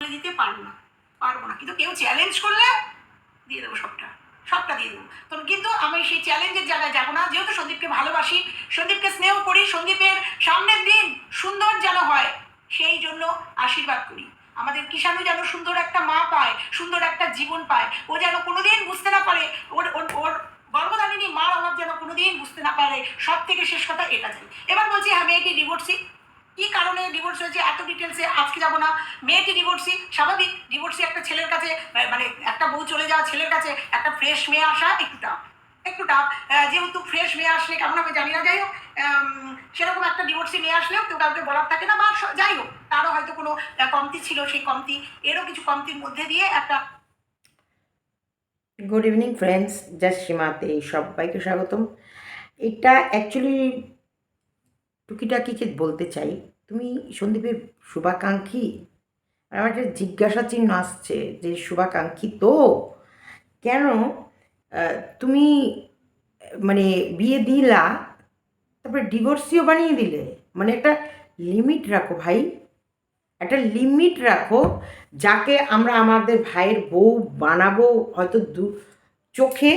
বলে দিতে পারব না পারব না। কিন্তু কেউ চ্যালেঞ্জ করলে দিয়ে দেবো সবটা সবটা দিয়ে দেবো। তো কিন্তু আমি সেই চ্যালেঞ্জের জায়গায় যাব না। যেহেতু সন্দীপকে ভালোবাসি, সন্দীপকে স্নেহ করি, সন্দীপের সামনের দিন সুন্দর যেন হয়, সেই জন্য আশীর্বাদ করি। আমাদের কিষাণু যেন সুন্দর একটা মা পায়, সুন্দর একটা জীবন পায়, ও যেন কোনোদিন বুঝতে না পারে, ওর ওর ওর গর্ভধারিণী মার অভাব যেন কোনোদিন বুঝতে না পারে। সব থেকে শেষ কথা এটা চাই এবার বলছি আমি এটি ডিভোর্সি কি কারণে ডিভোর্স হয়েছে, এত ডিটেলসে আজকে যাব না। মেয়েটি ডিভোর্সি স্বাভাবিক ডিভোর্সি একটা ছেলের কাছে মানে একটা বউ চলে যাওয়া ছেলের কাছে, একটা ফ্রেশ মেয়ে আসা একটু টাফ একটু টাফ যেহেতু ফ্রেশ মেয়ে আসলে কেমন হবে জানি না, যাই হোক সেরকম একটা ডিভোর্সি মেয়ে আসলেও কেউ কাউকে বলার থাকে না, বা যাই হোক, তারও হয়তো কোনো কমতি ছিল, সেই কমতি, এরও কিছু কমতির মধ্যে দিয়ে একটা গুড ইভিনিং ফ্রেন্ডস জাস্ট সীমাতে সবাইকে স্বাগতম। এটা অ্যাকচুয়ালি টুকিটাকিকে বলতে চাই, তুমি সন্দীপের শুভাকাঙ্ক্ষী? আর আমার একটা জিজ্ঞাসা চিহ্ন আসছে যে, শুভাকাঙ্ক্ষী তো? কেন? তুমি মানে বিয়ে দিলা, তারপরে ডিভোর্সিও বানিয়ে দিলে। মানে একটা লিমিট রাখো ভাই। একটা লিমিট রাখো যাকে আমরা আমাদের ভাইয়ের বউ বানাবো। হয়তো দু চোখে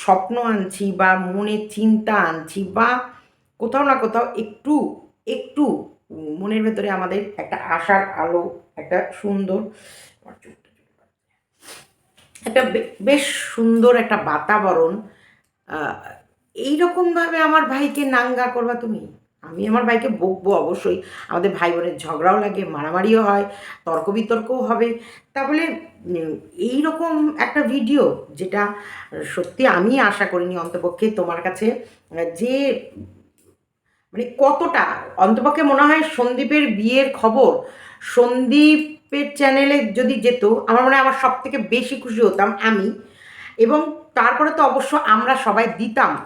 স্বপ্ন আনছি বা মনে চিন্তা আনছি বা কোথাও না কোথাও একটু একটু মনের ভেতরে আমাদের একটা আশার আলো একটা সুন্দর। একটা বেশ সুন্দর একটা বাতাবরণ এইরকমভাবে আমার ভাইকে নাঙ্গা করবা তুমি আমি আমার ভাইকে বকবো অবশ্যই আমাদের ভাই বোনের ঝগড়াও লাগে মারামারিও হয় তর্ক বিতর্কও হবে তাহলে উম, এইরকম একটা ভিডিও যেটা সত্যি আমি আশা করিনি অন্তপক্ষে তোমার কাছে যে মানে কতটা? অন্তপক্ষে মনে হয় সন্দীপের বিয়ের খবর সন্দীপের চ্যানেলে যদি যেত, আমার মনে হয় আমার সব থেকে বেশি খুশি হতাম আমি। এবং তারপরে তো অবশ্য আমরা সবাই দিতাম।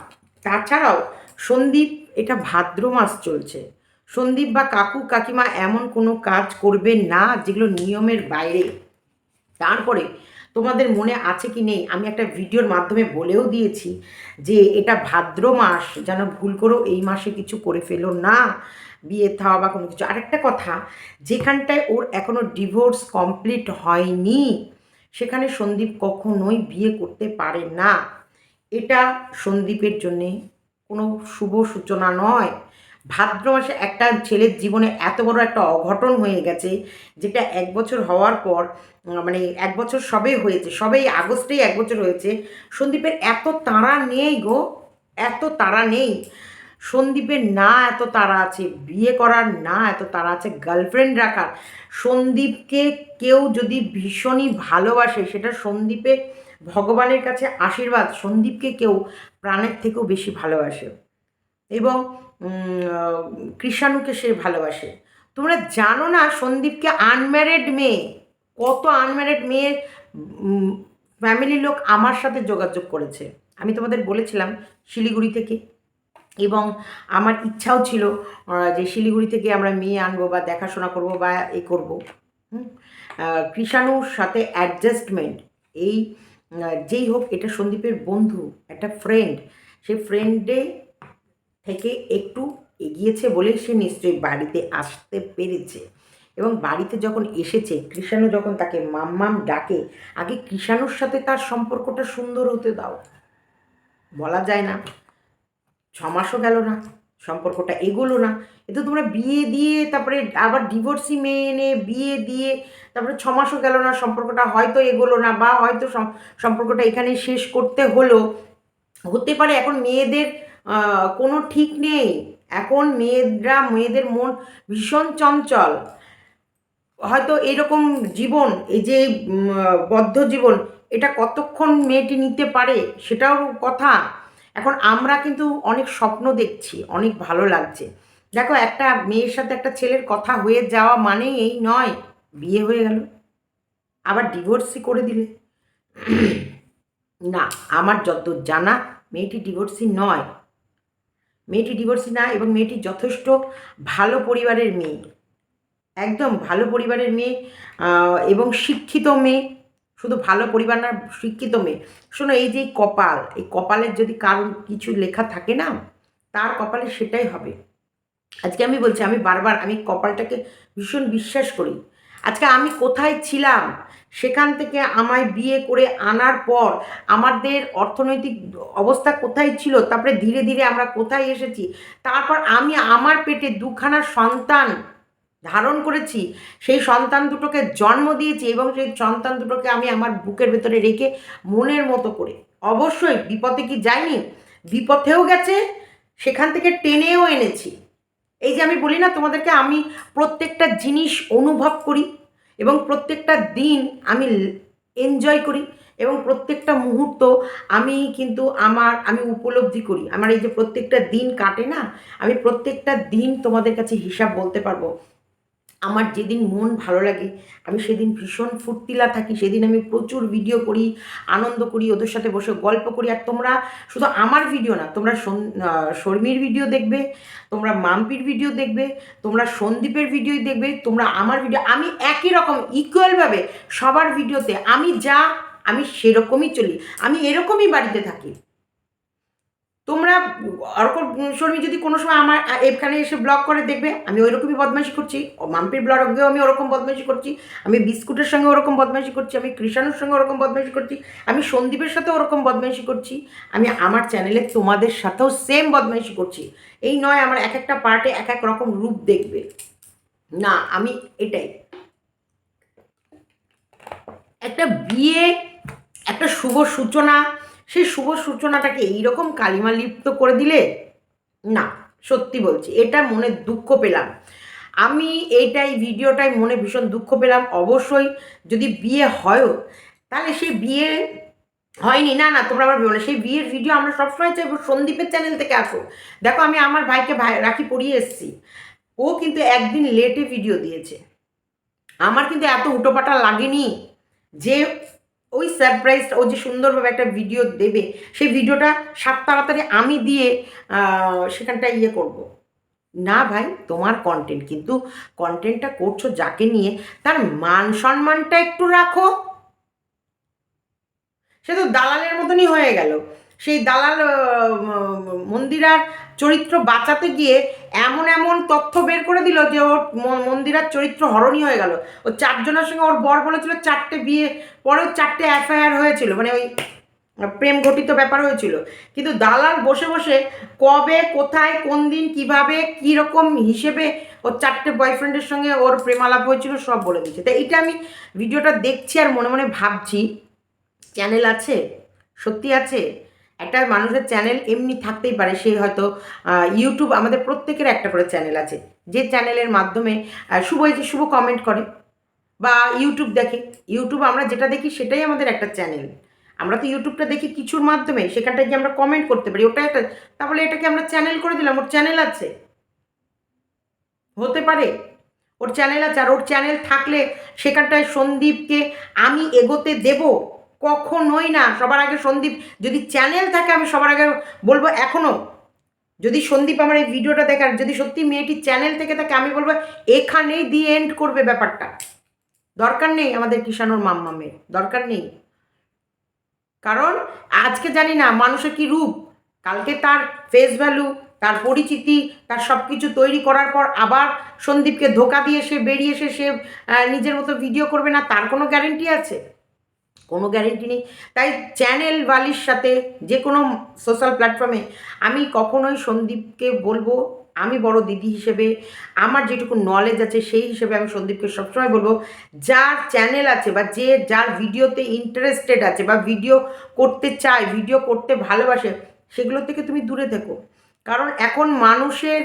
তাছাড়াও সন্দীপ, এটা ভাদ্র মাস চলছে। সন্দীপ বা কাকু, কাকিমা এমন কোনো কাজ করবে না যেগুলো নিয়মের বাইরে। তারপরে তোমাদের মনে আছে কি নেই? আমি একটা ভিডিওর মাধ্যমে বলেও দিয়েছি যে এটা ভাদ্র মাস, যেন ভুল করেও এই মাসে কিছু করে ফেলো না, বিয়ে থাওয়া বা কোনো কিছু। আরেকটা কথা, যেখানটায় ওর এখনও ডিভোর্স কমপ্লিট হয়নি, সেখানে সন্দীপ কখনোই বিয়ে করতে পারে না। এটা সন্দীপের জন্যে কোনো শুভ সূচনা নয়। ভাদ্র মাসে একটা ছেলের জীবনে এত বড় একটা অঘটন হয়ে গেছে, যেটা এক বছর হওয়ার পর মানে এক বছর সবে হয়েছে সবেই আগস্টেই এক বছর হয়েছে, সন্দীপের এত তাড়া নেই গো, এত তাড়া নেই। সন্দীপের না এত তারা আছে, বিয়ে করার না এত তারা আছে গার্লফ্রেন্ড রাখার। সন্দীপকে কেউ যদি ভীষণই ভালোবাসে, সেটা সন্দীপে ভগবানের কাছে আশীর্বাদ, সন্দীপকে কেউ প্রাণের থেকেও বেশি ভালোবাসে। এবং কৃষাণুকে সে ভালোবাসে। তোমরা জানো না সন্দীপকে আনম্যারিড মেয়ে, কত আনম্যারিড মেয়ে ফ্যামিলির লোক আমার সাথে যোগাযোগ করেছে। আমি তোমাদের বলেছিলাম শিলিগুড়ি থেকে এবং আমার ইচ্ছাও ছিল যে শিলিগুড়ি থেকে আমরা মেয়ে আনব বা দেখাশোনা করব বা এ করব। কৃষাণুর সাথে অ্যাডজাস্টমেন্ট এই যেই হোক, এটা সন্দীপের বন্ধু, একটা ফ্রেন্ড সেই ফ্রেন্ডে থেকে একটু এগিয়েছে বলেই সে নিশ্চয়ই বাড়িতে আসতে পেরেছে। এবং বাড়িতে যখন এসেছে, কৃষাণু যখন তাকে মাম্মাম ডাকে, আগে কৃষাণুর সাথে তার সম্পর্কটা সুন্দর হতে দাও। বলা যায় না ছ মাসও গেল না, সম্পর্কটা এগোলো না। এ তো তোমরা বিয়ে দিয়ে, তারপরে আবার ডিভোর্সি মেয়ে এনে বিয়ে দিয়ে, তারপরে ছ মাসও গেল না, সম্পর্কটা হয়তো এগোলো না, বা হয়তো সম্পর্কটা এখানে শেষ করতে হলো। হতে পারে এখন মেয়েদের কোনো ঠিক নেই। এখন মেয়েরা, মেয়েদের মন ভীষণ চঞ্চল। হয়তো এরকম জীবন, এই যে বদ্ধ জীবন, এটা কতক্ষণ মেয়েটি নিতে পারে সেটাও কথা। এখন আমরা কিন্তু অনেক স্বপ্ন দেখছি, অনেক ভালো লাগছে। দেখো, একটা মেয়ের সাথে একটা ছেলের কথা হয়ে যাওয়া মানেই এই নয়, বিয়ে হয়ে গেল। আবার ডিভোর্সই করে দিলে। না, আমার যত জানা, মেয়েটি ডিভোর্সি নয়। মেয়েটি ডিভোর্সি না এবং মেয়েটি যথেষ্ট ভালো পরিবারের মেয়ে। একদম ভালো পরিবারের মেয়ে এবং শিক্ষিত মেয়ে। শুধু ভালো পরিবার না, শিক্ষিত মেয়ে। শোনো, এই যে কপাল, এই কপালের যদি কারণ কিছু লেখা থাকে না, তার কপালে সেটাই হবে। আজকে আমি বলছি, আমি বারবার, আমি কপালটাকে ভীষণ বিশ্বাস করি। আজকে আমি কোথায় ছিলাম? সেখান থেকে আমায় বিয়ে করে আনার পর আমাদের অর্থনৈতিক অবস্থা কোথায় ছিল? তারপরে ধীরে ধীরে আমরা কোথায় এসেছি? তারপর আমি আমার পেটে দুখানা সন্তান ধারণ করেছি। সেই সন্তান দুটোকে জন্ম দিয়েছি এবং সেই সন্তান দুটোকে আমি আমার বুকের ভেতরে রেখে মনের মতো করে। অবশ্যই বিপদে কি যায়নি বিপথেও গেছে, সেখান থেকে টেনেও এনেছি। এই যে আমি বলি না তোমাদেরকে, আমি প্রত্যেকটা জিনিস অনুভব করি এবং প্রত্যেকটা দিন আমি এনজয় করি এবং প্রত্যেকটা মুহূর্ত আমি কিন্তু আমার, আমি উপলব্ধি করি। আমার এই যে প্রত্যেকটা দিন কাটে না, আমি প্রত্যেকটা দিন তোমাদের কাছে হিসাব বলতে পারব। আমার যেদিন মন ভালো লাগে, আমি সেদিন ভীষণ ফুর্তিলা থাকি, সেদিন আমি প্রচুর ভিডিও করি, আনন্দ করি, ওদের সাথে বসে গল্প করি, আর তোমরা শুধু আমার ভিডিও না, তোমরা শর্মির ভিডিও দেখবে, তোমরা মাম্পির ভিডিও দেখবে, তোমরা সন্দীপের ভিডিও দেখবে, তোমরা আমার ভিডিও আমি একই রকম ইকুয়ালভাবে সবার ভিডিওতে আমি যা, আমি সেরকমই চলি, আমি এরকমই বাড়িতে থাকি। তোমরা অর্কর শর্মী যদি কোনো সময় আমার এখানে এসে ব্লগ করে দেখবে, আমি ওই রকমই বদমাইশি করছি। মাম্পির ব্লগেও আমি ওরকম বদমাইশি করছি। আমি বিস্কুটের সঙ্গে ওরকম বদমাইশি করছি, আমি কৃষাণুর সঙ্গে ওরকম বদমাইশি করছি, আমি সন্দীপের সাথে ওরকম বদমাইশি করছি, আমি আমার চ্যানেলে তোমাদের সাথেও সেম বদমাইশি করছি। এই নয় আমার এক একটা পার্টে এক এক রকম রূপ দেখবে। না, আমি এটাই। একটা বিয়ে, একটা শুভ সূচনা সেই শুভ সূচনাটাকে এইরকম কালিমা লিপ্ত করে দিলে? না, সত্যি বলছি, এটা মনে দুঃখ পেলাম। আমি এইটাই, ভিডিওটাই মনে ভীষণ দুঃখ পেলাম। অবশ্যই যদি বিয়ে হয়ও, তাহলে সেই বিয়ে হয়নি। না না, তোমরা আবার ভেবো সেই বিয়ের ভিডিও আমরা সবসময় চাইব সন্দীপের চ্যানেল থেকে আসো দেখো, আমি আমার ভাইকে ভাই, রাখি পরিয়ে এসেছি। ও কিন্তু একদিন লেটে ভিডিও দিয়েছে। আমার কিন্তু এত উটোপাটা লাগেনি যে ওই সারপ্রাইজটা ও যে সুন্দরভাবে একটা ভিডিও দেবে, সেই ভিডিওটা সাত তাড়াতাড়ি আমি দিয়ে সেখানটা ইয়ে করব। না ভাই, তোমার কন্টেন্ট কিন্তু কন্টেন্টটা করছ যাকে নিয়ে, তার মান সম্মানটা একটু রাখো সে তো দালালের মতনই হয়ে গেল সেই দালাল মন্দিরার চরিত্র বাঁচাতে গিয়ে এমন এমন তথ্য বের করে দিল যে ওর মন্দিরার চরিত্র হরণই হয়ে গেল। ও চারজনের সঙ্গে ওর বর বলেছিল চারটে বিয়ে, পরেও চারটে এফআইআর হয়েছিল মানে ওই প্রেম ঘটিত ব্যাপার হয়েছিল। কিন্তু দালাল বসে বসে কবে, কোথায়, কোন দিন, কীভাবে কীরকম হিসেবে ওর চারটে বয়ফ্রেন্ডের সঙ্গে ওর প্রেমালাপ হয়েছিল সব বলে দিচ্ছে তাই এটা আমি ভিডিওটা দেখছি আর মনে মনে ভাবছি। চ্যানেল আছে? সত্যি আছে? একটা মানুষের চ্যানেল এমনি থাকতেই পারে, সে হয়তো ইউটিউব আমাদের প্রত্যেকের একটা করে চ্যানেল আছে। যে চ্যানেলের মাধ্যমে শুভ যে শুভ কমেন্ট করে বা ইউটিউব দেখে। ইউটিউব আমরা যেটা দেখি সেটাই আমাদের একটা চ্যানেল আমরা তো ইউটিউবটা দেখি কিছুর মাধ্যমে, সেখানটায় গিয়ে আমরা কমেন্ট করতে পারি। ওটা একটা, তাহলে এটাকে আমরা চ্যানেল করে দিলাম, ওর চ্যানেল আছে। হতে পারে। ওর চ্যানেল আছে, আর ওর চ্যানেল থাকলে সেখানটায় সন্দীপকে আমি এগোতে দেব। কখনোই না। সবার আগে সন্দীপ, যদি চ্যানেল থাকে, আমি সবার আগে বলব এখনও যদি সন্দীপ আমার এই ভিডিওটা দেখার যদি সত্যি মেয়েটি চ্যানেল থেকে থাকে, আমি বলব এখানেই দি এন্ড করবে ব্যাপারটা। দরকার নেই আমাদের কিষানোর মাম্মামের দরকার নেই। কারণ আজকে জানি না মানুষের কি রূপ। কালকে তার ফেস ভ্যালু তার পরিচিতি, তার সব কিছু তৈরি করার পর আবার সন্দীপকে ধোকা দিয়ে সে বেরিয়ে এসে সে নিজের মতো ভিডিও করবে না, তার কোনো গ্যারেন্টি আছে? কোনো গ্যারেন্টি নেই। তাই চ্যানেল বালির সাথে যে কোনো সোশ্যাল প্ল্যাটফর্মে আমি কখনোই সন্দীপকে বলব, আমি বড় দিদি হিসেবে, আমার যেটুকু নলেজ আছে সেই হিসেবে আমি সন্দীপকে সবসময় বলব, যার চ্যানেল আছে বা যে যার ভিডিওতে ইন্টারেস্টেড আছে বা ভিডিও করতে চায় ভিডিও করতে ভালোবাসে, সেগুলো থেকে তুমি দূরে থেকো। কারণ এখন মানুষের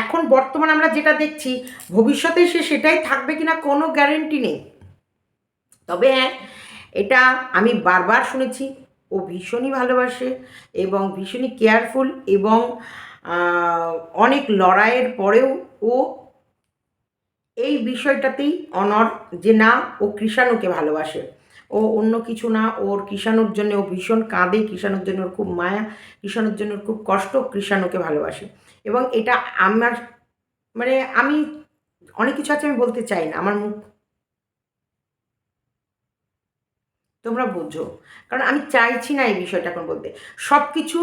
এখন বর্তমান আমরা যেটা দেখছি, ভবিষ্যতে সে সেটাই থাকবে কিনা কোনো গ্যারেন্টি নেই। তবে হ্যাঁ এটা আমি বারবার শুনেছি, ও ভীষণই ভালোবাসে এবং ভীষণই কেয়ারফুল এবং অনেক লড়াইয়ের পরেও ও এই বিষয়টাতেই অনর যে না, ও কৃষাণুকে ভালোবাসে। ও অন্য কিছু না, ওর কৃষাণুর জন্য ও ভীষণ কাঁদে, কৃষাণুর জন্য ওর খুব মায়া, কৃষাণুর জন্য ওর খুব কষ্ট, কৃষাণুকে ভালোবাসে। এবং এটা আমার মানে আমি অনেক কিছু আছে আমি বলতে চাই না, আমার মুখ তোমরা বুঝো কারণ আমি চাইছি না এই বিষয়টা এখন বলতে সব কিছু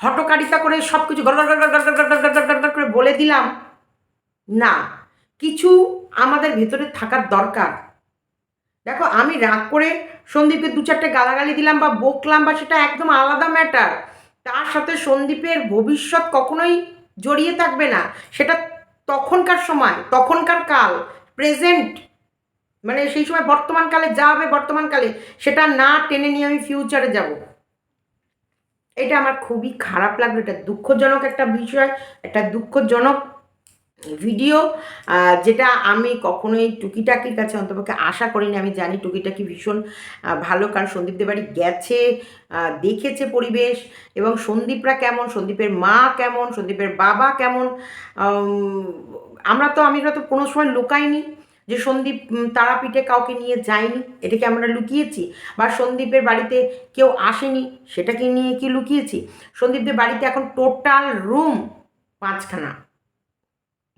হটকারিতা করে সব কিছু করে বলে দিলাম না কিছু আমাদের ভেতরে থাকার দরকার দেখো আমি রাগ করে সন্দীপকে দু চারটে গালাগালি দিলাম বা বকলাম বা সেটা একদম আলাদা ম্যাটার তার সাথে সন্দীপের ভবিষ্যৎ কখনোই জড়িয়ে থাকবে না সেটা তখনকার সময় তখনকার কাল প্রেজেন্ট মানে সেই সময় বর্তমানকালে যা হবে বর্তমানকালে সেটা না টেনে নিয়ে আমি ফিউচারে যাব। এটা আমার খুবই খারাপ লাগল, এটা দুঃখজনক একটা বিষয়, একটা দুঃখজনক ভিডিও যেটা আমি কখনোই টুকিটাকির কাছে অন্তপক্ষে আশা করিনি, আমি জানি টুকিটাকি ভীষণ ভালো, কারণ সন্দীপদের বাড়ি গেছে দেখেছে পরিবেশ, এবং সন্দীপরা কেমন, সন্দীপের মা কেমন, সন্দীপের বাবা কেমন আমরা তো আমরা তো কোনো সময় লুকাইনি যে সন্দীপ তারাপীঠে কাউকে নিয়ে যায়নি, এটাকে আমরা লুকিয়েছি? বা সন্দীপের বাড়িতে কেউ আসেনি, সেটাকে নিয়ে কি লুকিয়েছি? সন্দীপদের বাড়িতে এখন টোটাল রুম পাঁচখানা।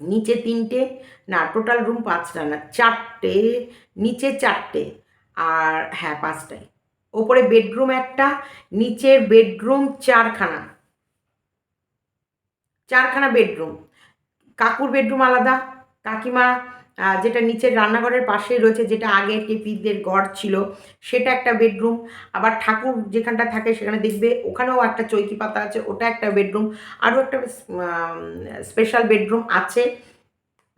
নিচে তিনটে, না, টোটাল রুম পাঁচটা না, চারটে, নিচে চারটে, আর হ্যাঁ পাঁচটায় ওপরে বেডরুম একটা, নিচের বেডরুম চারখানা। চারখানা বেডরুম। কাকুর বেডরুম আলাদা, কাকিমা যেটা নিচের রান্নাঘরের পাশেই রয়েছে, যেটা আগে টেপিদের গড় ছিল, সেটা একটা বেডরুম। আবার ঠাকুর যেখানটা থাকে সেখানে দেখবে ওখানেও একটা চৈকি পাতা আছে, ওটা একটা বেডরুম। আরও একটা স্পেশাল বেডরুম আছে।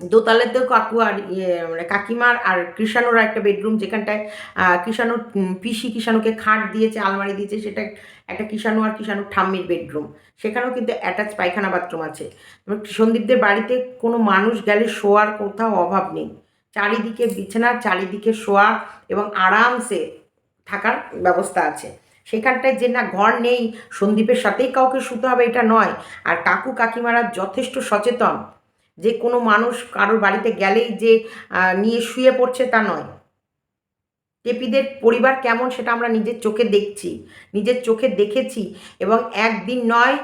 দোতলাতেও কাকু আর ইয়ে মানে কাকিমার আর কৃষাণুর একটা বেডরুম যেখানটায় আহ, কৃষাণুর পিসি কৃষাণুকে খাট দিয়েছে আলমারি দিয়েছে সেটা একটা কৃষাণু আর কৃষাণুর ঠাম্মির বেডরুম সেখানেও কিন্তু অ্যাটাচ পায়খানা বাথরুম আছে। সন্দীপদের বাড়িতে কোনো মানুষ গেলে শোয়ার কোথাও অভাব নেই। চারিদিকে বিছানার চারিদিকে শোয়া এবং আরামসে থাকার ব্যবস্থা আছে। সেখানটায় যে না ঘর নেই সন্দীপের সাথেই কাউকে শুতে হবে এটা নয়। আর কাকু কাকিমারা যথেষ্ট সচেতন। যে কোনো মানুষ কারোর বাড়িতে গেলেই যে নিয়ে শুয়ে পড়ছে তা নয়। টেপিদের পরিবার কেমন সেটা আমরা নিজের চোখে দেখছি, নিজের চোখে দেখেছি এবং একদিন নয়,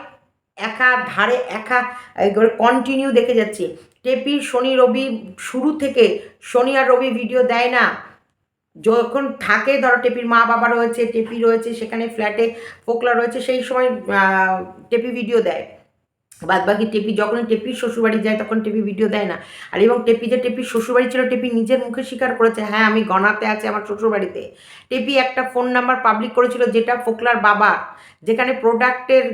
একা ধারে একা কন্টিনিউ দেখে যাচ্ছি। টেপি শনি, রবি শুরু থেকে, শনি আর রবি ভিডিও দেয় না। যখন থাকে ধরো টেপির মা বাবা রয়েছে টেপি রয়েছে, সেখানে ফ্ল্যাটে ফোকলা রয়েছে, সেই সময় টেপি ভিডিও দেয়। বাদ বাকি টেপি যখন টেপির শ্বশুরবাড়ি যায় তখন টেপি ভিডিও দেয় না। আর এবং টেপি যে টেপি শ্বশুরবাড়ি ছিল, টেপি নিজের মুখে স্বীকার করেছে হ্যাঁ আমি গণাতে আছে আমার শ্বশুরবাড়িতে। টেপি একটা ফোন নাম্বার পাবলিক করেছিল, যেটা ফোকলার বাবা, যেখানে প্রোডাক্টের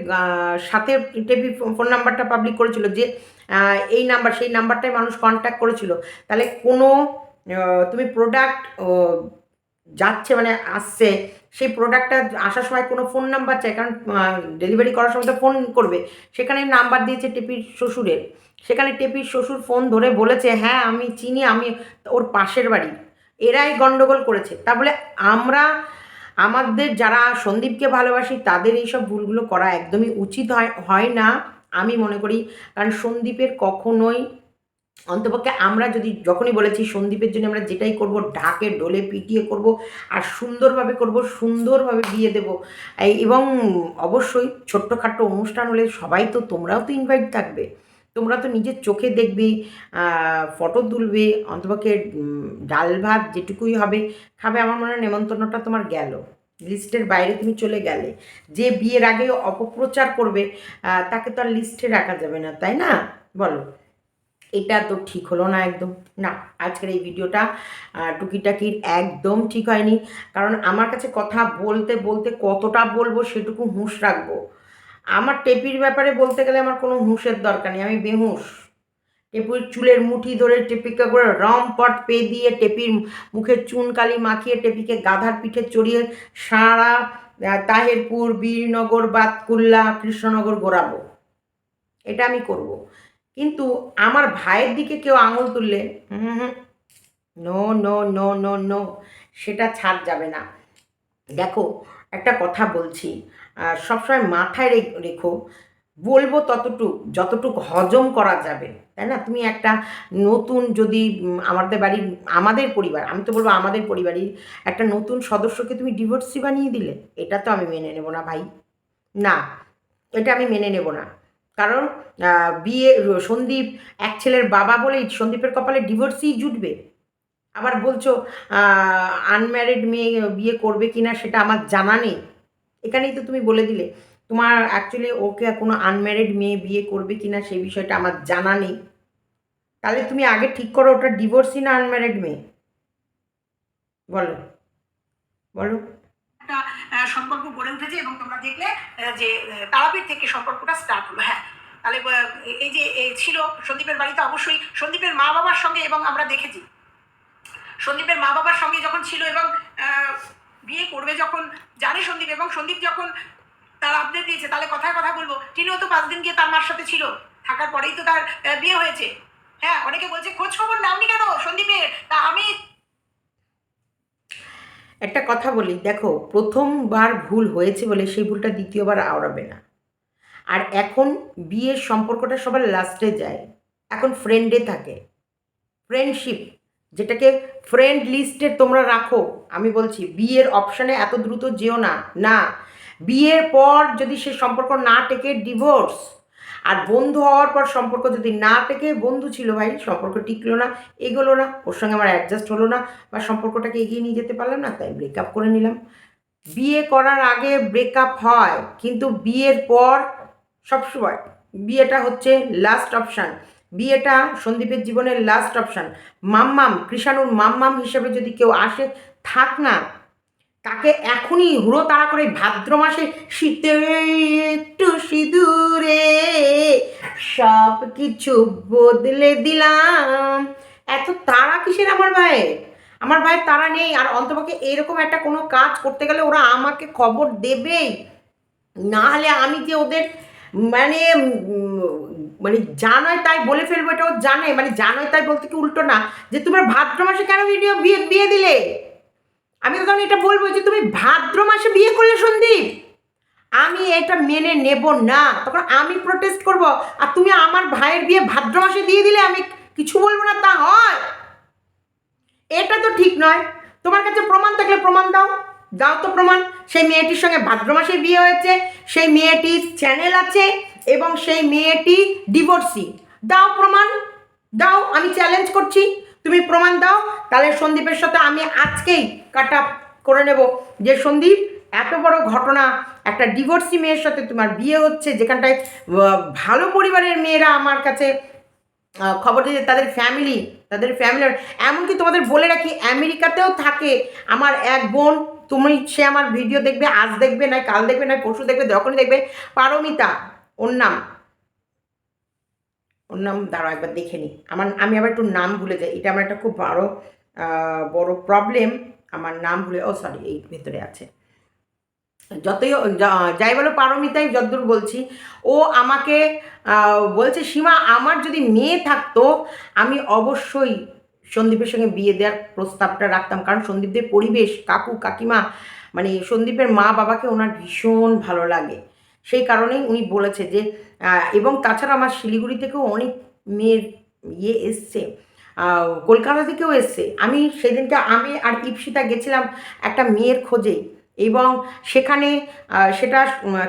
সাথে টেপি ফোন নাম্বারটা পাবলিক করেছিল যে এই নাম্বার সেই নাম্বারটাই মানুষ কন্ট্যাক্ট করেছিল। তাহলে কোনো তুমি প্রোডাক্ট যাচ্ছে মানে আসছে, সেই প্রোডাক্টটা আসার সময় কোনো ফোন নাম্বার চাই, কারণ ডেলিভারি করার সময় তো ফোন করবে। সেখানে নাম্বার দিয়েছে টেপির শ্বশুরের। সেখানে টেপির শ্বশুর ফোন ধরে বলেছে হ্যাঁ আমি চিনি, আমি ওর পাশের বাড়ি। এরাই গন্ডগোল করেছে। তা বলে আমরা, আমাদের যারা সন্দীপকে ভালোবাসি, তাদের এইসব ভুলগুলো করা একদমই উচিত হয় হয় না। আমি মনে করি, কারণ সন্দীপের কখনোই অন্তপক্ষে আমরা যদি যখনই বলেছি সন্দীপের জন্য আমরা যেটাই করব ঢাকে ডোলে পিটিয়ে করব আর সুন্দরভাবে করব, সুন্দরভাবে বিয়ে দেব। এবং অবশ্যই ছোট্টখাট্টো অনুষ্ঠান হলে সবাই তো তোমরাও তো ইনভাইট থাকবে। তোমরা তো নিজের চোখে দেখবে ফটো তুলবে, অন্তপক্ষে ডাল ভাত যেটুকুই হবে খাবে। আমার মনে হয় নেমন্তন্নটা তোমার গেল। লিস্টের বাইরে তুমি চলে গেলে। যে বিয়ের আগে অপপ্রচার করবে তাকে তো আর লিস্টে রাখা যাবে না, তাই না? বলো। এটা তো ঠিক হলো না একদম। না, আজকের এই ভিডিওটা টুকিটাকির একদম ঠিক হয়নি। কারণ আমার কাছে কথা বলতে বলতে কতটা বলব সেটুকু হুঁশ রাখব। আমার টেপির ব্যাপারে বলতে গেলে আমার কোনো হুঁশের দরকার নেই, আমি বেহুঁশ। টেপির চুলের মুঠি ধরে টেপিকে করে রমপট পে দিয়ে টেপির মুখে চুনকালি মাখিয়ে টেপিকে গাধার পিঠে চড়িয়ে সারা তাহেরপুর, বীরনগর, বাতকুল্লা, কৃষ্ণনগর ঘোরাবো এটা আমি করব। কিন্তু আমার ভাইয়ের দিকে কেউ আঙুল তুললে no no no no no, সেটা ছাড় যাবে না। দেখো, একটা কথা বলছি সবসময় মাথায় রেখো, বলব ততটুক, যতটুক হজম করা যাবে, তাই না? তুমি একটা নতুন যদি আমাদের বাড়ির, আমাদের পরিবার, আমি তো বলব আমাদের পরিবারের একটা নতুন সদস্যকে তুমি ডিভোর্সি বানিয়ে দিলে, এটা তো আমি মেনে নেব না ভাই, না, এটা আমি মেনে নেব না। কারণ বিয়ে, সন্দীপ এক ছেলের বাবা বলেই সন্দীপের কপালে ডিভোর্সই জুটবে। আবার বলছো আনম্যারিড মেয়ে বিয়ে করবে কি না সেটা আমার জানা নেই। এখানেই তো তুমি বলে দিলে। তোমার অ্যাকচুয়ালি ওকে কোনো আনম্যারিড মেয়ে বিয়ে করবে কি না সেই বিষয়টা আমার জানা নেই। তাহলে তুমি আগে ঠিক করো, ওটা ডিভোর্সই না আনম্যারিড মেয়ে? বলো। বলো। সম্পর্ক গড়ে উঠেছে এবং তোমরা দেখলে যে তারাপীঠ থেকে সম্পর্কটা স্টার্ট হলো। হ্যাঁ তাহলে এই যে ছিল সন্দীপের বাড়িতে অবশ্যই সন্দীপের মা বাবার সঙ্গে এবং আমরা দেখেছি। সন্দীপের মা বাবার সঙ্গে যখন ছিল এবং বিয়ে করবে যখন, জানে সন্দীপ এবং সন্দীপ যখন তার আপডেট দিয়েছে, তাহলে কথায় কথা বলব, তিনিও তো পাঁচ দিন গিয়ে তার মার সাথে ছিল, থাকার পরেই তো তার বিয়ে হয়েছে। হ্যাঁ অনেকে বলছে, খোঁজ খবর নাওনি কেন সন্দীপের? তা আমি একটা কথা বলি, দেখো, প্রথমবার ভুল হয়েছে বলে সেই ভুলটা দ্বিতীয়বার আওড়াবে না। আর এখন বিয়ের সম্পর্কটা সবার লাস্টে যায়। এখন ফ্রেন্ডে থাকে। ফ্রেন্ডশিপ যেটাকে ফ্রেন্ড লিস্টে তোমরা রাখো, আমি বলছি, বিয়ের অপশানে এত দ্রুত যেও না। না, বিয়ের পর যদি সে সম্পর্ক না টেকে ডিভোর্স আর বন্ধু হওয়ার পর সম্পর্ক যদি না টেকে, বন্ধু ছিল ভাই, সম্পর্ক টিকলো না, এগোলো না, ওর সঙ্গে আমার অ্যাডজাস্ট হলো না, বা সম্পর্কটাকে এগিয়ে নিয়ে যেতে পারলাম না, তাই ব্রেকআপ করে নিলাম। বিয়ে করার আগে ব্রেকআপ হয়, কিন্তু বিয়ের পর সবসময় বিয়েটা হচ্ছে লাস্ট অপশান বিয়েটা সন্দীপের জীবনের লাস্ট অপশান মাম্মাম, কৃষাণুর মাম্মাম হিসেবে যদি কেউ আসে, থাক না তাকে এখনই হুড়ো তাড়া করে ভাদ্র মাসে শীতে একটু সিঁদুরে সব কিছু বদলে দিলাম। এত তারা কিসের আমার ভাইয়ের আমার ভাইয়ের তারা নেই। আর অন্তপক্ষে এরকম একটা কোনো কাজ করতে গেলে ওরা আমাকে খবর দেবেই। না হলে আমি যে ওদের মানে মানে জানোই তাই বলে ফেলব ও জানে। মানে জানোই তাই বলতে কি উল্টো না? যে তোমার ভাদ্র মাসে কেন ভিডিও বিয়ে বিয়ে দিলে? আমি তো তখন এটা বলব যে তুমি ভাদ্র মাসে বিয়ে করলে সন্দীপ। আমি এটা মেনে নেব না। তখন আমি প্রোটেস্ট করব। আর তুমি আমার ভাইয়ের বিয়ে ভাদ্র মাসে দিয়ে দিলে আমি কিছু বলব না, তা হয়। এটা তো ঠিক নয়। তোমার কাছে প্রমাণ থাকলে প্রমাণ দাও। দাও তো প্রমাণ। সেই মেয়েটির সঙ্গে ভাদ্র মাসে বিয়ে হয়েছে, সেই মেয়েটির চ্যানেল আছে এবং সেই মেয়েটি ডিভোর্সি দাও প্রমাণ। দাও, আমি চ্যালেঞ্জ করছি। তুমি প্রমাণ দাও, তাহলে সন্দীপের সাথে আমি আজকেই কাট আপ করে নেব। যে সন্দীপ, এত বড় ঘটনা, একটা ডিভোর্সি মেয়ের সাথে তোমার বিয়ে হচ্ছে, যেখানটায় ভালো পরিবারের মেয়েরা আমার কাছে খবর দিয়েছে, তাদের ফ্যামিলি তাদের ফ্যামিলি এমনকি তোমাদের বলে রাখি, আমেরিকাতেও থাকে। আমার এক বোন, তুমি, সে আমার ভিডিও দেখবে, আজ দেখবে নয় কাল দেখবে নয় পরশু দেখবে, যখনই দেখবে, পারমিতা, ওর নাম। ওর নাম দাঁড়াও, একবার দেখে নিই আমার, আমি আবার একটু নাম ভুলে যাই। এটা আমার একটা খুব বড় বড় প্রবলেম আমার নাম ভুলে, ও সরি এই ভেতরে আছে। যতই যাই বলো পারমিতাই যদ্দূর বলছি। ও আমাকে বলছে, সীমা, আমার যদি মেয়ে থাকতো, আমি অবশ্যই সন্দীপের সঙ্গে বিয়ে দেওয়ার প্রস্তাবটা রাখতাম। কারণ সন্দীপদের পরিবেশ, কাকু, কাকিমা মানে সন্দীপের মা বাবাকে ওনার ভীষণ ভালো লাগে। সেই কারণেই উনি বলেছে যে এবং তাছাড়া আমার শিলিগুড়ি থেকেও অনেক মেয়ের ইয়ে এসছে কলকাতা থেকেও এসছে। আমি সেদিনকে, আমি আর ইপসিতা গেছিলাম একটা মেয়ের খোঁজেই এবং সেখানে সেটা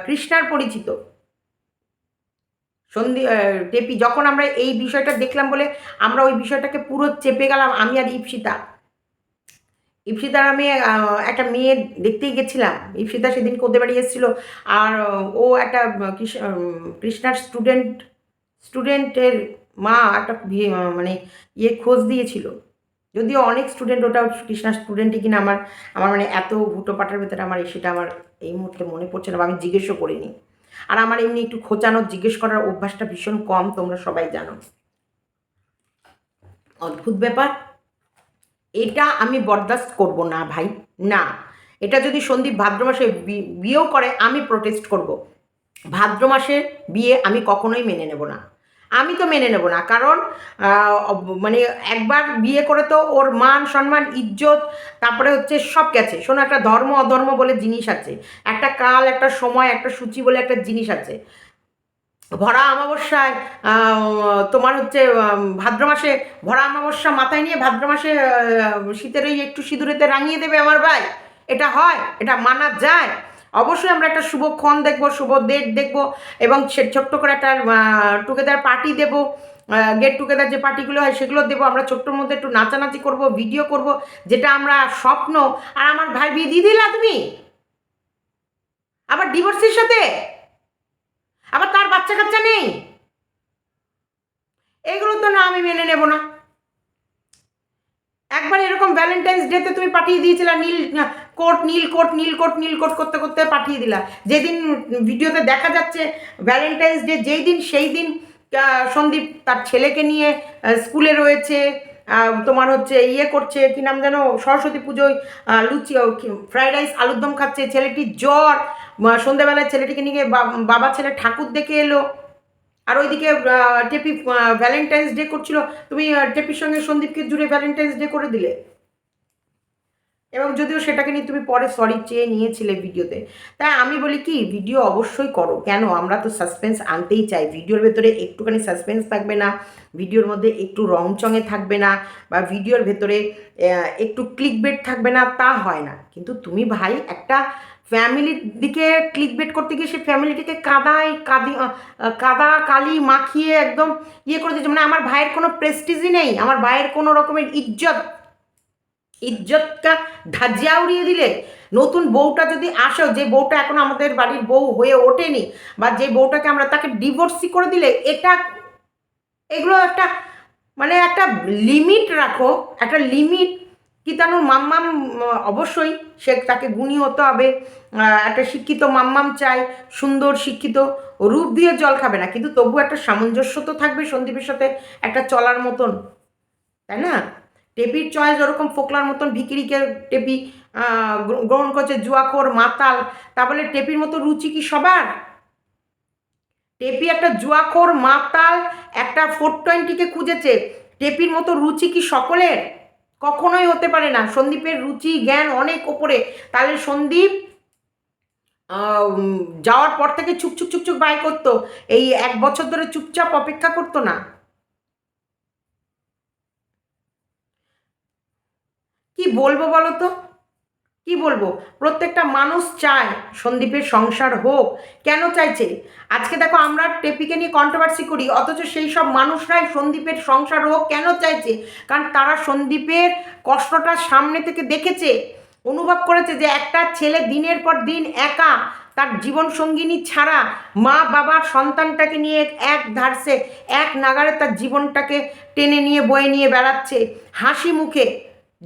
কৃষ্ণার পরিচিত। সন্ধি টেপি, যখন আমরা এই বিষয়টা দেখলাম বলে আমরা ওই বিষয়টাকে পুরো চেপে গেলাম, আমি আর ইপসিতা। ইপসিতার আমি একটা মেয়ে দেখতেই গেছিলাম। ইপসিতা সেদিন ওদের বাড়ি এসেছিল। আর, ও একটা কৃষ্ণার স্টুডেন্ট স্টুডেন্টের মা একটা মানে ইয়ে খোঁজ দিয়েছিল। যদিও অনেক স্টুডেন্ট ওটা কৃষ্ণার স্টুডেন্টই কিনা আমার আমার মানে এত হুটো পাটার ভেতরে আমার সেটা আমার এই মুহূর্তে মনে পড়ছে না বা আমি জিজ্ঞেসও করিনি। আর আমার এমনি একটু খোঁচানো, জিজ্ঞেস করার অভ্যাসটা ভীষণ কম, তোমরা সবাই জানো। অদ্ভুত ব্যাপার। এটা আমি বরদাস্ত করব না ভাই, না। এটা যদি সন্দীপ ভাদ্র মাসে বিয়েও করে, আমি প্রোটেস্ট করব। ভাদ্র মাসে বিয়ে আমি কখনোই মেনে নেব না। আমি তো মেনে নেব না, কারণ মানে একবার বিয়ে করে তো ওর মান, সম্মান, ইজ্জত, তারপরে হচ্ছে সব গেছে। শোনো, একটা ধর্ম, অধর্ম বলে জিনিস আছে। একটা কাল, একটা সময়, একটা সূচি বলে একটা জিনিস আছে। ভরা অমাবস্যায় তোমার হচ্ছে ভাদ্র মাসে ভরা অমাবস্যা মাথায় নিয়ে ভাদ্র মাসে শীতের ওই একটু সিঁদুরেতে রাঙিয়ে দেবে আমার ভাই। এটা হয়, এটা মানা যায়। অবশ্যই আমরা একটা শুভক্ষণ দেখব, শুভ ডেট দেখব, এবং সে ছোট্ট করে একটা টুগেদার পার্টি দেবো। গেট টুগেদার যে পার্টিগুলো হয় সেগুলো দেবো। আমরা ছোট্টর মধ্যে একটু নাচানাচি করব ভিডিও করব, যেটা আমরা স্বপ্ন। আর আমার ভাই বিয়ে দিয়ে দিলা তুমি আবার ডিভোর্সের সাথে? আবার তার বাচ্চা কাচ্চা নেই? এগুলো তো না আমি মেনে নেব না। একবার এরকম ভ্যালেন্টাইন্স ডেতে তুমি পাঠিয়ে দিয়েছিলে, নীল কোট নীল কোট নীল কোট নীল কোট করতে করতে পাঠিয়ে দিলা। যেদিন ভিডিওতে দেখা যাচ্ছে ভ্যালেন্টাইন্স ডে যেই দিন, সেই দিন সন্দীপ তার ছেলেকে নিয়ে স্কুলে রয়েছে তোমার হচ্ছে ইয়ে করছে, কি নাম যেন, সরস্বতী পুজোয় লুচি ফ্রাইড রাইস, আলুর দম খাচ্ছে, ছেলেটির জ্বর সন্ধ্যাবেলায় ছেলেটিকে নিয়ে বাবা, ছেলে, ঠাকুর দেখে এলো। আর ওইদিকে টেপি ভ্যালেন্টাইন্স ডে করছিল। তুমি টেপির সঙ্গে সন্দীপকে জুড়ে ভ্যালেন্টাইন্স ডে করে দিলে? এবং যদিও সেটাকে নিয়ে তুমি পরে সরি চেয়ে নিয়েছিলে ভিডিওতে, তাই আমি বলি কি ভিডিও অবশ্যই করো। কেন? আমরা তো সাসপেন্স আনতেই চাই। ভিডিওর ভেতরে একটুখানি সাসপেন্স থাকবে না ভিডিওর মধ্যে একটু রংচঙে থাকবে না, বা ভিডিওর ভেতরে একটু ক্লিক বেট থাকবে না, তা হয় না। কিন্তু তুমি ভাই একটা ফ্যামিলির দিকে ক্লিক বেট করতে গিয়ে সে ফ্যামিলিটিকে কাদায় কাদি কাদা কালি মাখিয়ে একদম ইয়ে করে দিয়েছে। মানে আমার ভাইয়ের কোনো প্রেস্টিজই নেই। আমার ভাইয়ের কোনো রকমের ইজ্জত ইজ্জতটা ধাজিয়া উড়িয়ে দিলে। নতুন বউটা যদি আসেও যে বউটা এখন আমাদের বাড়ির বউ হয়ে ওঠেনি, বা যে বউটাকে আমরা তাকে ডিভোর্সি করে দিলে, এটা এগুলো একটা মানে একটা লিমিট রাখো, একটা লিমিট কিতানুর মাম্মাম, অবশ্যই সে তাকে গুণী হতে হবে একটা শিক্ষিত মাম্মাম চাই, সুন্দর শিক্ষিত, রূপ দিয়ে জল খাবে না, কিন্তু তবু একটা সামঞ্জস্য তো থাকবে সন্দীপের সাথে একটা চলার মতন, তাই না? টেপির চয়েস ওরকম ফোকলার মতন ভিকিরিকে টেপি গ্র- গ্রহণ করছে, জুয়াখোর, মাতাল। তা বলে টেপির মতো রুচি কি সবার? টেপি একটা জুয়াখোর, মাতাল, একটা ফোর টোয়েন্টিকে খুঁজেছে। টেপির মতো রুচি কি সকলের? কখনোই হতে পারে না। সন্দীপের রুচি, জ্ঞান অনেক ওপরে। তাহলে সন্দীপ যাওয়ার পর থেকে চুপ চুপ বাই করতো। এই এক বছর ধরে চুপচাপ অপেক্ষা করতো না। কি বলব বলো তো? কি বলব? প্রত্যেকটা মানুষ চায় সন্দীপের সংসার হোক। কেন চাইছে? আজকে দেখো আমরা টেপিকে নিয়ে কন্ট্রোভার্সি করি, অথচ সেই সব মানুষরাই সন্দীপের সংসার হোক কেন চাইছে? কারণ তারা সন্দীপের কষ্টটা সামনে থেকে দেখেছে, অনুভব করেছে যে একটা ছেলে দিনের পর দিন একা, তার জীবন সঙ্গিনী ছাড়া মা বাবার সন্তানটাকে নিয়ে এক ধারসে, এক নাগারে তার জীবনটাকে টেনে নিয়ে, বয়ে নিয়ে বেড়াচ্ছে। হাসি মুখে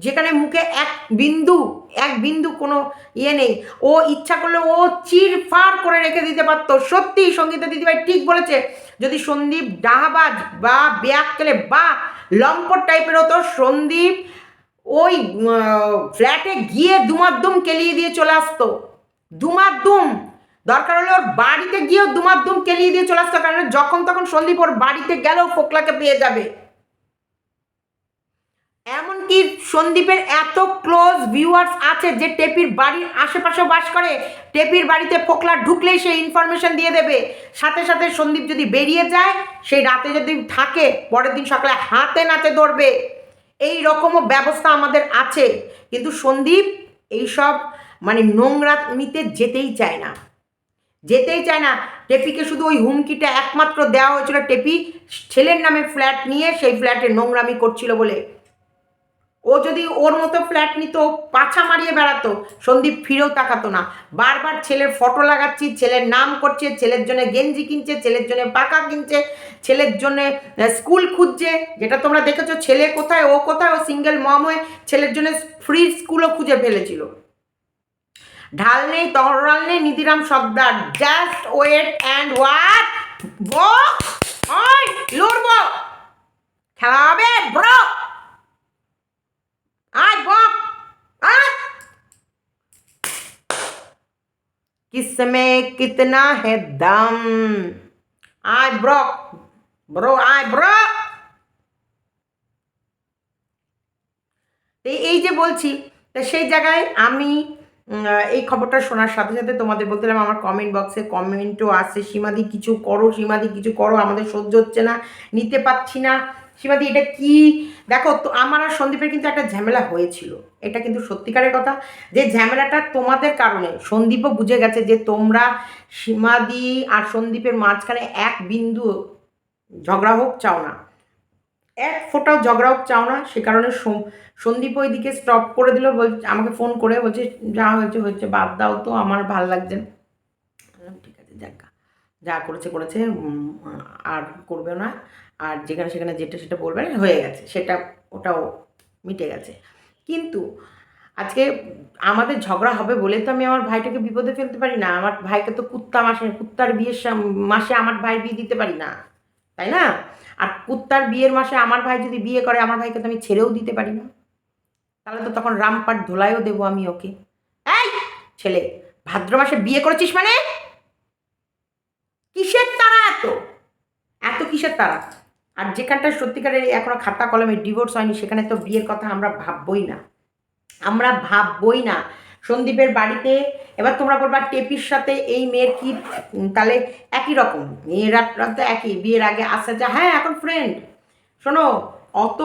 যেখানে মুখে এক বিন্দু এক বিন্দু কোনো ইয়ে নেই। ও ইচ্ছা করলে ও চিরফার করে রেখে দিতে পারতো। সত্যি সঙ্গীতা দিদিভাই ঠিক বলেছে। যদি সন্দীপ ডাহাবাজ বা বেয়াক্কেলে বা লম্পট টাইপের হতো, সন্দীপ ওই ফ্ল্যাটে গিয়ে দুমাদ্দুম কেলিয়ে দিয়ে চলে আসতো। দুমাদ্দুম দরকার হলে ওর বাড়িতে গিয়েও দুমাদ্দুম কেলিয়ে দিয়ে চলে আসতো, কারণ যখন তখন সন্দীপ ওর বাড়িতে গেলেও ফোকলাকে পেয়ে যাবে। এমনকি সন্দীপের এত ক্লোজ ভিউয়ার্স আছে যে টেপির বাড়ির আশেপাশে বাস করে, টেপির বাড়িতে ফোকলা ঢুকলেই সে ইনফরমেশন দিয়ে দেবে। সাথে সাথে সন্দীপ যদি বেরিয়ে যায়, সেই রাতে যদি থাকে, পরের দিন সকালে হাতে নাতে ধরবে। এই রকমও ব্যবস্থা আমাদের আছে। কিন্তু সন্দীপ এইসব মানে নোংরা নিতে যেতেই চায় না। যেতেই চায় না। টেপিকে শুধু ওই হুমকিটা একমাত্র দেওয়া হয়েছিল টেপি ছেলের নামে ফ্ল্যাট নিয়ে সেই ফ্ল্যাটে নোংরামি করছিল বলে। ও যদি ওর মতো ফ্ল্যাট নিত, পাছা মারিয়ে বেড়াতো, সন্দীপ ফিরেও তাকাতো না। বারবার ছেলের ফটো লাগাচ্ছি, ছেলের নাম করছে, ছেলের জন্য গেঞ্জি কিনছে, ছেলের জন্য পাকা কিনছে, ছেলের জন্য স্কুল খুঁজছে, যেটা তোমরা দেখেছ, ছেলে কোথায়, ও কোথায়, ও সিঙ্গেল মম হয়ে ছেলের জন্য ফ্রি স্কুলও খুঁজে ফেলেছিল। ঢাল নেই, তহরাল নেই, Nidhiram Sardar just wait and watch বো ওই, লড়বো, খেলা হবে ব্রো आज बॉक आज किसमें कितना है दम आज ब्रो ब्रो आज ब्रो তো এই যে বলছি তা সেই জায়গায় আমি উম, এই খবরটা শোনার সাথে সাথে তোমাদের বলছিলাম আমার কমেন্ট বক্সে কমেন্টও আসছে সীমাদি কিছু করো সীমাদি কিছু করো আমাদের সহ্য হচ্ছে না নিতে পারছি না সীমাদি, এটা কি? দেখো, তো আমার আর সন্দীপের কিন্তু একটা ঝামেলা হয়েছিল। এটা কিন্তু সত্যিকারের কথা। যে ঝামেলাটা তোমাদের কারণে, সন্দীপও বুঝে গেছে যে তোমরা সীমাদি আর সন্দীপের মাঝখানে এক বিন্দু ঝগড়া হোক, চাও না। এক ফোঁটাও ঝগড়া হোক, চাও না। সে কারণে সন্দীপ ওইদিকে স্টপ করে দিল, বল, আমাকে ফোন করে বলছে, যা হয়েছে হয়েছে, বাদ দাও তো, আমার ভালো লাগছে ঠিক আছে গা। যা করেছে করেছে আর করবে না। আর যেখানে সেখানে যেটা সেটা বলবে হয়ে গেছে। সেটা, ওটাও মিটে গেছে। কিন্তু আজকে আমাদের ঝগড়া হবে বলে তো আমি আমার ভাইটাকে বিপদে ফেলতে পারি না। আমার ভাইকে তো কুত্তা মাসে, কুত্তার বিয়ের মাসে আমার ভাই বিয়ে দিতে পারি না। তাই না? আর কুত্তার বিয়ের মাসে আমার ভাই যদি বিয়ে করে, আমার ভাইকে তো আমি ছেড়েও দিতে পারি না। তাহলে তো তখন রামপাট ধোলাইও দেবো আমি ওকে। এই ছেলে, ভাদ্র মাসে বিয়ে করেছিস মানে? কিসের তারা এত? এত কিসের তারা? আর যেখানটা সত্যিকারের এখনও খাতা কলমে ডিভোর্স হয়নি, সেখানে তো বিয়ের কথা আমরা ভাববই না। আমরা ভাববই না। সন্দীপের বাড়িতে, এবার তোমরা বলবা টেপির সাথে এই মেয়ের কি তাহলে একই রকম? মেয়েরা তো একই, বিয়ের আগে আসা যা হ্যাঁ এখন ফ্রেন্ড শোনো, অত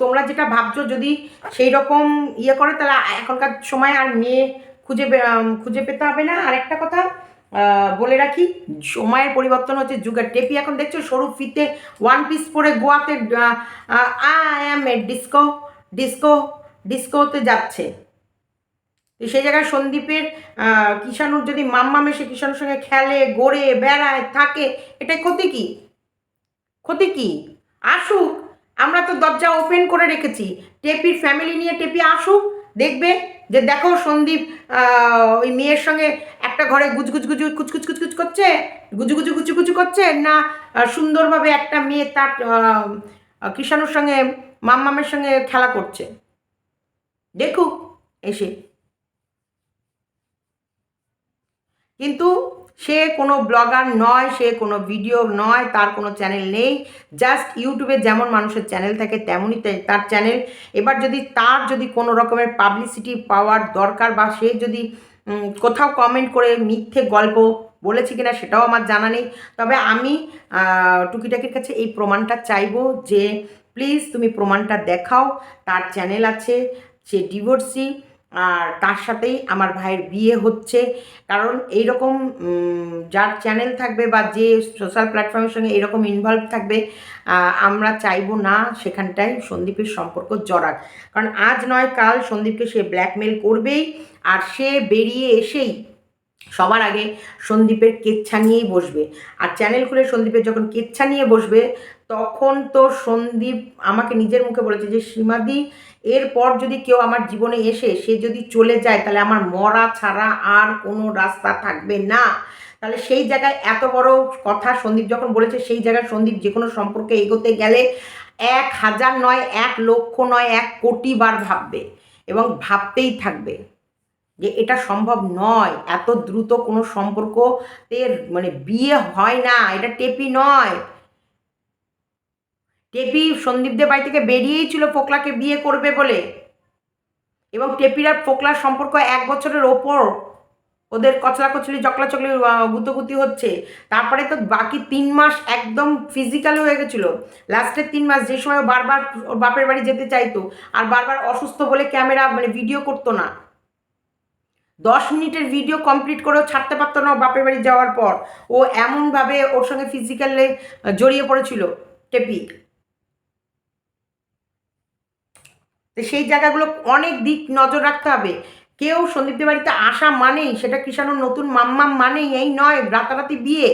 তোমরা যেটা ভাবছ যদি সেই রকম ইয়ে করে, তাহলে এখনকার সময় আর মেয়ে খুঁজে খুঁজে পেতে হবে না। আর একটা কথা বলে রাখি, সময়ের পরিবর্তন হচ্ছে যুগের টেপি। এখন দেখছ, সরু ফিতে ওয়ান পিস পরে গোয়াতে I am a disco disco ডিস্কোতে যাচ্ছে। তো সেই জায়গায় সন্দীপের কিষাণুর যদি মাম্মামে সে কিষাণুর সঙ্গে খেলে, গড়ে, বেড়ায়, থাকে এটা ক্ষতি কি? ক্ষতি কি? আসুক, আমরা তো দরজা ওপেন করে রেখেছি। টেপির ফ্যামিলি নিয়ে টেপি আসুক, দেখবে যে দেখো সন্দীপ ওই মেয়ের সঙ্গে একটা ঘরে গুজগুজ গুজু কুচকুচ কুচকুচ করছে গুজু গুজু গুচু গুচু করছে, না সুন্দরভাবে একটা মেয়ে তার কিষাণুর সঙ্গে, মাম্মামের সঙ্গে খেলা করছে। দেখুক, এসে। কিন্তু সে কোনো ব্লগার নয়, সে কোনো ভিডিও নয়, তার কোনো চ্যানেল নেই। জাস্ট ইউটিউবে যেমন মানুষের চ্যানেল থাকে, তেমনই তার চ্যানেল। এবার যদি তার যদি কোনো রকমের পাবলিসিটি পাওয়ার দরকার বা সে যদি কোথাও কমেন্ট করে মিথ্যে গল্প বলেছে কিনা সেটাও আমার জানা নেই। তবে আমি টুকিটাকির কাছে এই প্রমাণটা চাইব যে প্লিজ তুমি প্রমাণটা দেখাও। তার চ্যানেল আছে, সে ডিভোর্সি আর তার সাথেই আমার ভাইয়ের বিয়ে হচ্ছে। কারণ এইরকম যার চ্যানেল থাকবে বা যে সোশ্যাল প্ল্যাটফর্মের সঙ্গে এরকম ইনভলভ থাকবে আমরা চাইব না সেখানটায় সন্দীপের সম্পর্ক জড়াক। কারণ আজ নয়, কাল সন্দীপকে সে ব্ল্যাকমেল করবেই। আর সে বেরিয়ে এসেই সবার আগে সন্দীপের কেচ্ছা নিয়েই বসবে। আর চ্যানেল খুলে সন্দীপের যখন কেচ্ছা নিয়ে বসবে, তখন তো সন্দীপ আমাকে নিজের মুখে বলেছে যে, সীমাদি, এরপর যদি কেউ আমার জীবনে এসে সে যদি চলে যায়, তাহলে আমার মরা ছাড়া আর কোনো রাস্তা থাকবে না। তাহলে সেই জায়গায় এত বড় কথা সন্দীপ যখন বলেছে, সেই জায়গায় সন্দীপ যে কোনো সম্পর্কে এগোতে গেলে এক হাজার নয়, এক লক্ষ নয়, এক কোটি বার ভাববে এবং ভাবতেই থাকবে। যে এটা সম্ভব নয়, এত দ্রুত কোনো সম্পর্কতে মানে বিয়ে হয় না, এটা টেপি নয়। টেপি সন্দীপদের বাড়ি থেকে বেরিয়েই ছিল ফোকলাকে বিয়ে করবে বলে। এবং টেপিরা ফোকলার সম্পর্ক এক বছরের ওপর। ওদের কচলা কচলি জকলা চকলি গুতোগুতি হচ্ছে। তারপরে তো বাকি তিন মাস একদম ফিজিক্যাল হয়ে গেছিল। লাস্টের তিন মাস যে সময় বারবার বাপের বাড়ি যেতে চাইতো, আর বারবার অসুস্থ বলে ক্যামেরা মানে ভিডিও করতো না। দশ মিনিটের ভিডিও কমপ্লিট করেও ছাড়তে পারতো না বাপের বাড়ি যাওয়ার পর। ও এমনভাবে ওর সঙ্গে ফিজিক্যালে জড়িয়ে পড়েছিল, টেপি। তো সেই জায়গাগুলো অনেক দিক নজর রাখতে হবে। কেউ সন্দীপদের বাড়িতে আসা মানেই, সেটা কিষানোর নতুন মাম্মাম মানেই, এই নয়, রাতারাতি বিয়ে।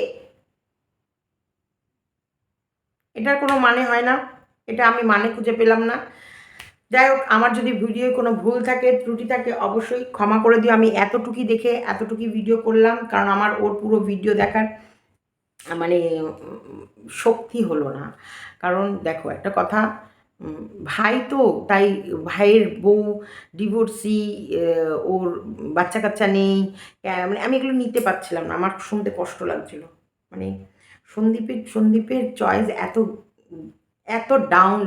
এটার কোনো মানে হয় না। এটা আমি মানে খুঁজে পেলাম না। যাই হোক, আমার যদি ভিডিওয় কোনো ভুল থাকে, ত্রুটি থাকে, অবশ্যই ক্ষমা করে দিও। আমি এতটুকুই দেখে এতটুকুই ভিডিও করলাম, কারণ আমার ওর পুরো ভিডিও দেখার মানে শক্তি হলো না। কারণ দেখো, একটা কথা ভাই তো, তাই ভাইয়ের বউ ডিভোর্সি ওর বাচ্চা কাচ্চা নেই মানে আমি এগুলো নিতে পারছিলাম না। আমার শুনতে কষ্ট লাগছিল। মানে সন্দীপের সন্দীপের চয়েস এত এত ডাউন